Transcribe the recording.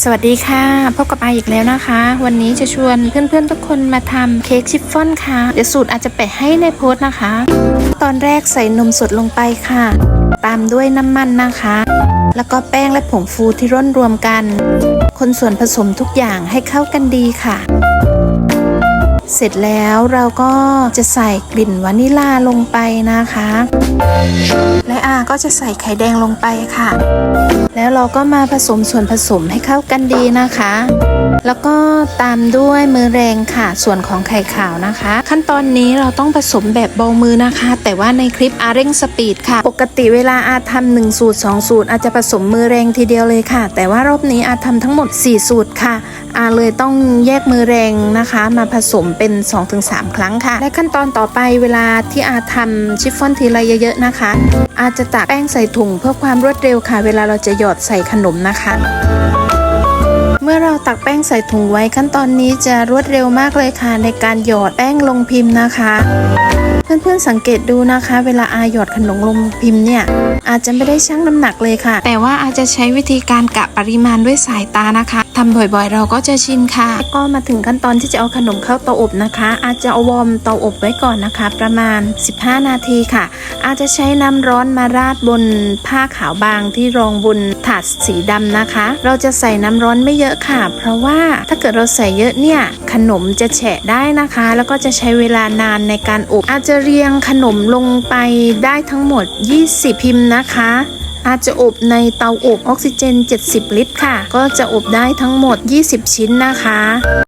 สวัสดีค่ะ พบกับไออีกแล้วนะคะ วันนี้จะชวนเพื่อนๆทุกคนมาทำเค้กชิฟฟ่อนค่ะ เดี๋ยวสูตรอาจจะแปะให้ในโพสต์นะคะ ตอนแรกใส่นมสดลงไปค่ะ ตามด้วยน้ำมันนะคะ แล้วก็แป้งและผงฟูที่ร่อนรวมกัน คนส่วนผสมทุกอย่างให้เข้ากันดีค่ะ เสร็จแล้วเราก็จะใส่กลิ่นวานิลาลงไปนะคะ และอาก็จะใส่ไข่แดงลงไปค่ะ แล้วเราก็มาผสมส่วนผสมให้เข้ากันดีนะคะ แล้วก็ตามด้วยมือแรงค่ะ ส่วนของไข่ขาวนะคะ ขั้นตอนนี้เราต้องผสมแบบเบามือนะคะ แต่ว่าในคลิปอาเร่งสปีดค่ะ ปกติเวลาอาทำหนึ่งสูตร2สูตรอาจจะผสมมือแรงทีเดียวเลยค่ะ แต่ว่ารอบนี้อาทำทั้งหมด 4 สูตรค่ะอาเลยต้องแยกมือแรงนะคะ มาผสมเป็น 2-3 ครั้งค่ะ และขั้นตอนต่อไปเวลาที่อาทำชิฟฟ่อนทีละเยอะๆนะคะ อาจจะตักแป้งใส่ถุงเพื่อความรวดเร็วค่ะ เวลาเราจะหยอดใส่ขนมนะคะเมื่อเราตักแป้งใส่ถุงไว้ขั้นตอนนี้จะรวดเร็วมากเลยค่ะ ในการหยอดแป้งลงพิมพ์นะคะ เพื่อนๆสังเกตดูนะคะ เวลาอาหยอดขนมลงพิมพ์เนี่ย อาจจะไม่ได้ชั่งน้ำหนักเลยค่ะ แต่ว่าอาจจะใช้วิธีการกะปริมาณด้วยสายตานะคะทำบ่อยๆ เราก็จะชินค่ะแล้วก็มาถึงขั้นตอนที่จะเอาขนมเข้าเตาอบนะคะ อาจจะเอาวอร์มเตาอบไว้ก่อนนะคะ ประมาณ 15 นาทีค่ะ อาจจะใช้น้ำร้อนมาราดบนผ้าขาวบางที่รองบนถาดสีดำนะคะ เราจะใส่น้ำร้อนไม่เยอะค่ะ เพราะว่าถ้าเกิดเราใส่เยอะเนี่ยขนมจะแฉะได้นะคะ แล้วก็จะใช้เวลานานในการอบ อาจจะเรียงขนมลงไปได้ทั้งหมด 20 พิมพ์นะคะ อาจจะอบในเตาอบออกซิเจน 70 ลิตรค่ะ ก็จะอบได้ทั้งหมด 20 ชิ้นนะคะ